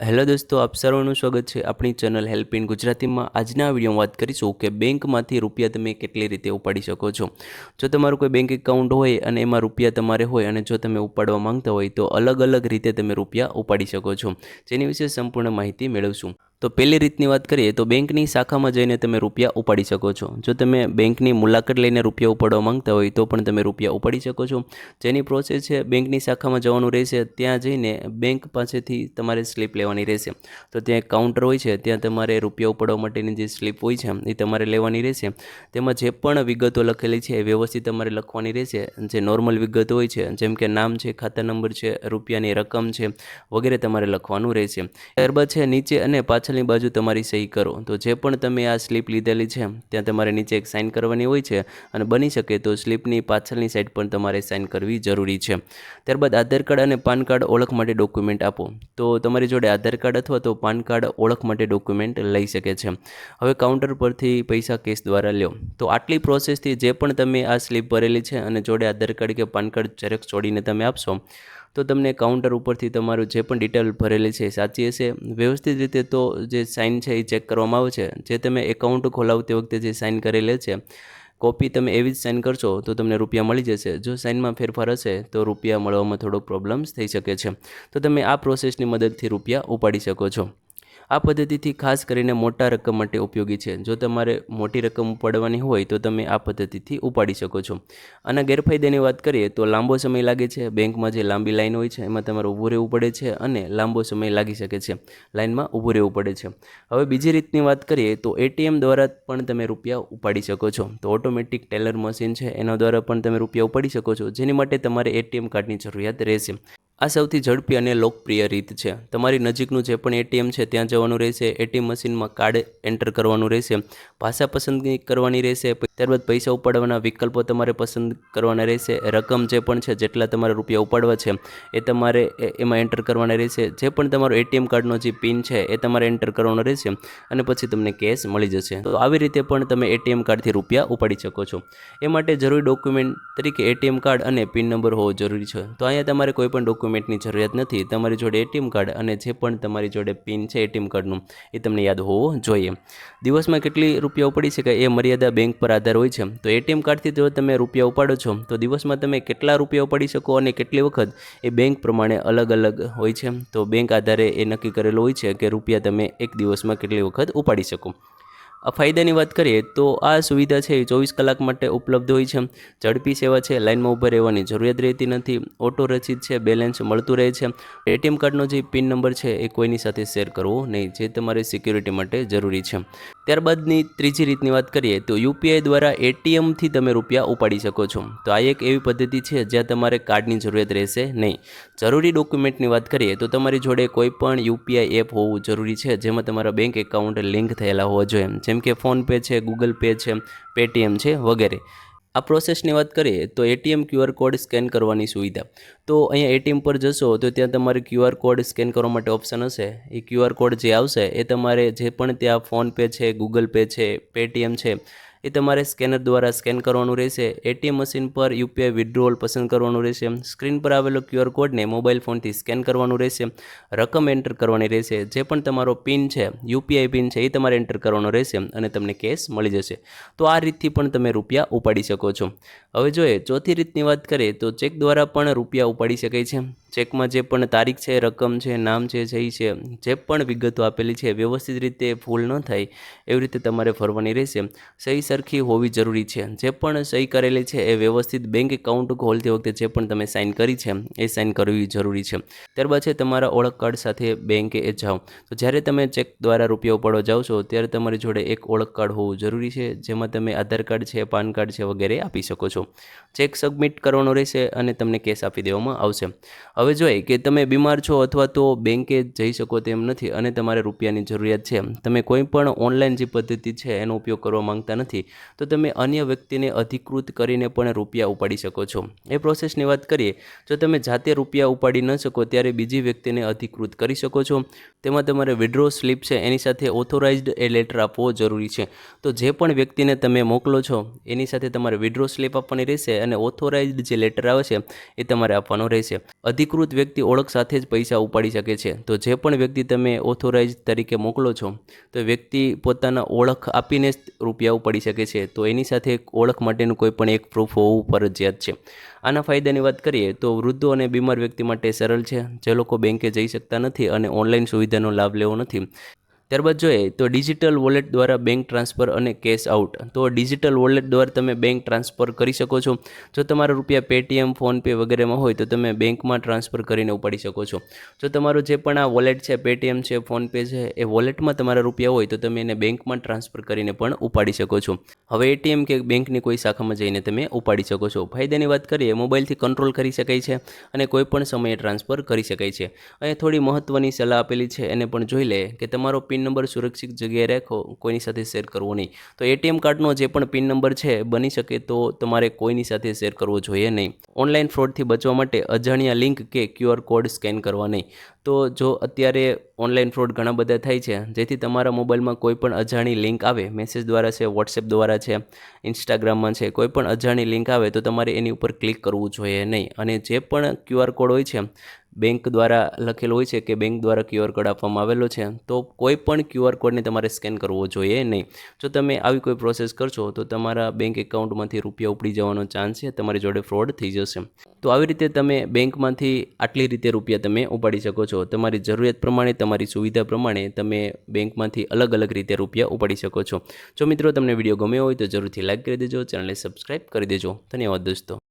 Hello દોસ્તો, આપ સર્વનું સ્વાગત છે આપણી ચેનલ હેલ્પ ઇન ગુજરાતીમાં. આજના વિડીયોમાં વાત કરીશું કે બેંકમાંથી રૂપિયા તમે કેટલી રીતે ઉપાડી શકો છો. જો તમારું કોઈ બેંક એકાઉન્ટ હોય અને એમાં રૂપિયા તમારે હોય અને જો તમે ઉપાડવા માંગતા હોય તો અલગ અલગ રીતે તમે રૂપિયા ઉપાડી શકો છો. જેની વિશે સંપૂર્ણ માહિતી મેળવશું. તો પહેલી રીતની વાત કરીએ તો બેંકની શાખામાં જઈને તમે રૂપિયા ઉપાડી શકો છો. જો તમે બેંકની મુલાકાત લઈને રૂપિયા ઉપાડવા માંગતા હોય તો પણ તમે રૂપિયા ઉપાડી શકો છો. જેની પ્રોસેસ છે બેંકની શાખામાં જવાનું રહેશે, ત્યાં જઈને બેંક પાસેથી તમારે સ્લીપ લેવાની રહેશે. તો ત્યાં એક કાઉન્ટર હોય છે, ત્યાં તમારે રૂપિયા ઉપાડવા માટેની જે સ્લીપ હોય છે, એ તમારે લેવાની રહેશે. તેમાં જે પણ વિગતો લખેલી છે, એ વ્યવસ્થિત તમારે લખવાની રહેશે. જે નોર્મલ વિગતો હોય છે, જેમ કે નામ છે, ખાતા નંબર છે, રૂપિયાની રકમ છે, વગેરે તમારે લખવાનું રહેશે. ત્યારબાદ છે નીચે અને પાછળની બાજુ તમારી સહી કરો. તો જે પણ તમે આ સ્લીપ લીધેલી છે, ત્યાં તમારે નીચે એક સાઇન કરવાની હોય છે અને બની શકે તો સ્લીપની પાછળની સાઈડ પણ તમારે સાઇન કરવી જરૂરી છે. ત્યારબાદ આધાર કાર્ડ અને પાન કાર્ડ ઓળખ માટે ડોક્યુમેન્ટ આપો. તો તમારી જોડે આધાર કાર્ડ અથવા તો પાન કાર્ડ ઓળખ માટે ડોક્યુમેન્ટ લઈ શકે છે. હવે કાઉન્ટર પરથી પૈસા કેશ દ્વારા લ્યો. તો આટલી પ્રોસેસથી જે પણ તમે આ સ્લીપ ભરેલી છે અને જોડે આધાર કાર્ડ કે પાન કાર્ડ ઝેરોક્ષ જોડીને તમે આપશો તો તમને કાઉન્ટર ઉપરથી તમારું જે પણ ડિટેલ ભરેલી છે એ સાચી હશે. વ્યવસ્થિત રીતે તો જે સાઇન છે એ ચેક કરવામાં આવે છે. જે તમે એકાઉન્ટ ખોલાવતી વખતે જે સાઇન કરેલી છે કોપી તમે એવી જ સાઇન કરશો તો તમને રૂપિયા મળી જશે. જો સાઇનમાં ફેરફાર હશે તો રૂપિયા મળવામાં થોડો પ્રોબ્લેમ્સ થઈ શકે છે. તો તમે આ પ્રોસેસની મદદથી રૂપિયા ઉપાડી શકો છો. આ પદ્ધતિથી ખાસ કરીને મોટા રકમ માટે ઉપયોગી છે. જો તમારે મોટી રકમ ઉપાડવાની હોય તો તમે આ પદ્ધતિથી ઉપાડી શકો છો. અને ગેરફાયદાની વાત કરીએ તો લાંબો સમય લાગે છે. બેંકમાં જે લાંબી લાઈન હોય છે, એમાં તમારે ઊભું રહેવું પડે છે અને લાંબો સમય લાગી શકે છે. લાઇનમાં ઊભું રહેવું પડે છે. હવે બીજી રીતની વાત કરીએ તો એટીએમ દ્વારા પણ તમે રૂપિયા ઉપાડી શકો છો. તો ઓટોમેટિક ટેલર મશીન છે, એના દ્વારા પણ તમે રૂપિયા ઉપાડી શકો છો. જેની માટે તમારે એટીએમ કાર્ડની જરૂરિયાત રહેશે. આ સૌથી ઝડપી અને લોકપ્રિય રીત છે. તમારી નજીકનું જે પણ એટીએમ છે, ત્યાં જવાનું રહેશે. એટીએમ મશીનમાં કાર્ડ એન્ટર કરવાનું રહેશે. ભાષા પસંદગી કરવાની રહેશે. ત્યારબાદ પૈસા ઉપાડવાના વિકલ્પો તમારે પસંદ કરવાના રહેશે. રકમ જે પણ છે, જેટલા તમારે રૂપિયા ઉપાડવા છે, એ તમારે એમાં એન્ટર કરવાના રહેશે. જે પણ તમારો એટીએમ કાર્ડનો જે પિન છે, એ તમારે એન્ટર કરવાનો રહેશે અને પછી તમને કેશ મળી જશે. તો આવી રીતે પણ તમે એટીએમ કાર્ડથી રૂપિયા ઉપાડી શકો છો. એ માટે જરૂરી ડોક્યુમેન્ટ તરીકે એટીએમ કાર્ડ અને પિન નંબર હોવો જરૂરી છે. તો અહીંયા તમારે કોઈ પણ ડોક્યુમેન્ટની જરૂરિયાત નથી. તમારી જોડે એટીએમ કાર્ડ અને જે પણ તમારી જોડે પિન છે એટીએમ કાર્ડનું એ તમને યાદ હોવો જોઈએ. દિવસમાં કેટલી રૂપિયા ઉપાડી શકાય? એ મર્યાદા બેંક પર આધાર હોય છે. તો એટીએમ કાર્ડથી જો તમે રૂપિયા ઉપાડો છો, તો દિવસમાં તમે કેટલા રૂપિયા ઉપાડી શકો અને કેટલી વખત? એ બેંક પ્રમાણે અલગ અલગ હોય છે. તો બેંક આધારે એ નક્કી કરેલું હોય છે કે રૂપિયા તમે એક દિવસમાં કેટલી વખત ઉપાડી શકો. આ ફાયદાની વાત કરીએ, તો આ સુવિધા છે એ ચોવીસ કલાક માટે ઉપલબ્ધ હોય છે. ઝડપી સેવા છે, લાઇનમાં ઊભા રહેવાની જરૂરિયાત રહેતી નથી, ઓટો રચિત છે, બેલેન્સ મળતું રહે છે. એટીએમ કાર્ડનો જે પિન નંબર છે એ કોઈની સાથે શેર કરવો નહીં, જે તમારે સિક્યુરિટી માટે જરૂરી છે. ત્યારબાદની ત્રીજી રીતની વાત કરીએ તો યુપીઆઈ દ્વારા એટીએમથી તમે રૂપિયા ઉપાડી શકો છો. તો આ એક એવી પદ્ધતિ છે જ્યાં તમારે કાર્ડની જરૂરિયાત રહેશે નહીં. જરૂરી ડોક્યુમેન્ટની વાત કરીએ તો તમારી જોડે કોઈ પણ યુપીઆઈ એપ હોવું જરૂરી છે, જેમાં તમારા બેંક એકાઉન્ટ લિંક થયેલા હોવા જોઈએ. જેમ કે ફોનપે છે, ગૂગલ પે છે, પેટીએમ છે વગેરે. આ પ્રોસેસની વાત કરીએ તો એટીએમ ક્યુઆર કોડ સ્કેન કરવાની સુવિધા. તો અહીંયા એટીએમ પર જશો તો ત્યાં તમારે ક્યુઆર કોડ સ્કેન કરવા માટે ઓપ્શન હશે. એ ક્યુઆર કોડ જે આવશે એ તમારે જે પણ ત્યાં ફોનપે છે ગૂગલ પે છે પેટીએમ છે એ તમારે સ્કેનર દ્વારા સ્કેન કરવાનું રહેશે. એટીએમ મશીન પર યુપીઆઈ વિડ્રોઅલ પસંદ કરવાનું રહેશે. સ્ક્રીન પર આવેલો ક્યુઆર કોડને મોબાઈલ ફોનથી સ્કેન કરવાનું રહેશે. રકમ એન્ટર કરવાની રહેશે. જે પણ તમારો પિન છે યુપીઆઈ પિન છે, એ તમારે એન્ટર કરવાનો રહેશે અને તમને કેશ મળી જશે. તો આ રીતથી પણ તમે રૂપિયા ઉપાડી શકો છો. હવે જોઈએ, ચોથી રીતની વાત કરીએ તો ચેક દ્વારા પણ રૂપિયા ઉપાડી શકાય છે. ચેકમાં જે પણ તારીખ છે, રકમ છે, નામ છે સહી છે, જે પણ વિગતો આપેલી છે, વ્યવસ્થિત રીતે ભૂલ ન થાય, એવી રીતે તમારે ફરવાની રહેશે. સહી સરખી હોવી જરૂરી છે. જે પણ સહી કરેલી છે એ વ્યવસ્થિત બેંક એકાઉન્ટ ખોલતી વખતે જે પણ તમે સાઇન કરી છે, એ સાઇન કરવી જરૂરી છે. ત્યારબાદ છે તમારા ઓળખ કાર્ડ સાથે બેંકે એ જાઓ. તો જ્યારે તમે ચેક દ્વારા રૂપિયા ઉપાડવા જાઓ છો, ત્યારે તમારી જોડે એક ઓળખ કાર્ડ હોવું જરૂરી છે, જેમાં તમે આધાર કાર્ડ છે, પાન કાર્ડ છે વગેરે આપી શકો છો. ચેક સબમિટ કરવાનો રહેશે અને તમને કેશ આપી દેવામાં આવશે. હવે જોઈએ કે તમે બીમાર છો અથવા તો બેંકે જઈ શકો તેમ નથી અને તમારે રૂપિયાની જરૂરિયાત છે. તમે કોઈ પણ ઓનલાઈન જે પદ્ધતિ છે, એનો ઉપયોગ કરવા માંગતા નથી. નથી. તો તમે અન્ય વ્યક્તિને અધિકૃત કરીને પણ રૂપિયા ઉપાડી શકો છો. એ પ્રોસેસની વાત કરીએ, જો તમે જાતે રૂપિયા ઉપાડી ન શકો ત્યારે બીજી વ્યક્તિને અધિકૃત કરી શકો છો. તેમાં તમારે વિડ્રો સ્લીપ છે, એની સાથે ઓથોરાઇઝ્ડ એ લેટર આપવો જરૂરી છે. તો જે પણ વ્યક્તિને તમે મોકલો છો, એની સાથે તમારે વિડ્રો સ્લીપ આપવાની રહેશે અને ઓથોરાઇઝ્ડ જે લેટર આવે છે, એ તમારે આપવાનો રહેશે. અધિકૃત વ્યક્તિ ઓળખ સાથે જ પૈસા ઉપાડી શકે છે. તો જે પણ વ્યક્તિ તમે ઓથોરાઇઝ તરીકે મોકલો છો, તો વ્યક્તિ પોતાના ઓળખ આપીને જ રૂપિયા ઉપાડી શકે છે. તો એની સાથે ઓળખ માટેનું કોઈ પણ એક પ્રૂફ હોવું ફરજિયાત છે. આના ફાયદાની વાત કરીએ તો વૃદ્ધો અને બીમાર વ્યક્તિ માટે સરળ છે. જે લોકો બેંકે જઈ શકતા નથી અને ઓનલાઈન સુવિધાનો લાભ લેવો નથી. ત્યારબાદ જોઈએ તો ડિજિટલ વોલેટ દ્વારા બેંક ટ્રાન્સફર અને કેશ આઉટ તો ડિજિટલ વોલેટ દ્વારા તમે બેંક ટ્રાન્સફર કરી શકો છો. જો તમારા રૂપિયા પેટીએમ ફોનપે વગેરેમાં હોય તો તમે બેંકમાં ટ્રાન્સફર કરીને ઉપાડી શકો છો. જો તમારું જે પણ આ વોલેટ છે પેટીએમ છે ફોનપે છે, એ વોલેટમાં તમારા રૂપિયા હોય તો તમે એને બેંકમાં ટ્રાન્સફર કરીને પણ ઉપાડી શકો છો. હવે એટીએમ કે બેંકની કોઈ શાખામાં જઈને તમે ઉપાડી શકો છો. ફાયદાની વાત કરીએ, મોબાઈલથી કંટ્રોલ કરી શકાય છે અને કોઈ પણ સમયે ટ્રાન્સફર કરી શકાય છે. અહીંયા થોડી મહત્ત્વની સલાહ આપેલી છે, એને પણ જોઈ લે કે તમારો પિન નંબર સુરક્ષિત જગ્યાએ રાખો, કોઈની સાથે શેર કરવો નહીં. તો એટીએમ કાર્ડનો જે પણ પિન નંબર છે, બની શકે તો તમારે કોઈની સાથે શેર કરવો જોઈએ નહીં. ઓનલાઈન ફ્રોડથી બચવા માટે અજાણ્યા લિંક કે ક્યુઆર કોડ સ્કેન કરવા નહીં. તો જો અત્યારે ઓનલાઈન ફ્રોડ ઘણા બધા થાય છે, જેથી તમારા મોબાઈલમાં કોઈ પણ અજાણી લિંક આવે, મેસેજ દ્વારા છે, વોટ્સએપ દ્વારા છે, ઇન્સ્ટાગ્રામમાં છે, કોઈ પણ અજાણી લિંક આવે તો તમારે એની ઉપર ક્લિક કરવું જોઈએ નહીં. અને જે પણ ક્યુઆર કોડ હોય છે બેંક દ્વારા લખેલો હોય છે કે બેંક દ્વારા ક્યુઆર કોડ આપવામાં આવેલો છે. તો કોઈ પણ ક્યુઆર કોડને તમારે સ્કેન કરવો જોઈએ નહીં. જો તમે આવી કોઈ પ્રોસેસ કરશો, તો તમારા બેંક એકાઉન્ટમાંથી રૂપિયા ઉપડી જવાનો ચાન્સ છે, તમારી જોડે ફ્રોડ થઈ જશે. તો આવી રીતે તમે બેંકમાંથી આટલી રીતે રૂપિયા તમે ઉપાડી શકો છો. તમારી જરૂરિયાત પ્રમાણે, તમારી સુવિધા પ્રમાણે તમે બેંકમાંથી અલગ અલગ રીતે રૂપિયા ઉપાડી શકો છો. જો મિત્રો તમને વીડિયો ગમ્યો હોય તો જરૂરથી લાઈક કરી દેજો, ચેનલને સબસ્ક્રાઈબ કરી દેજો. ધન્યવાદ દોસ્તો.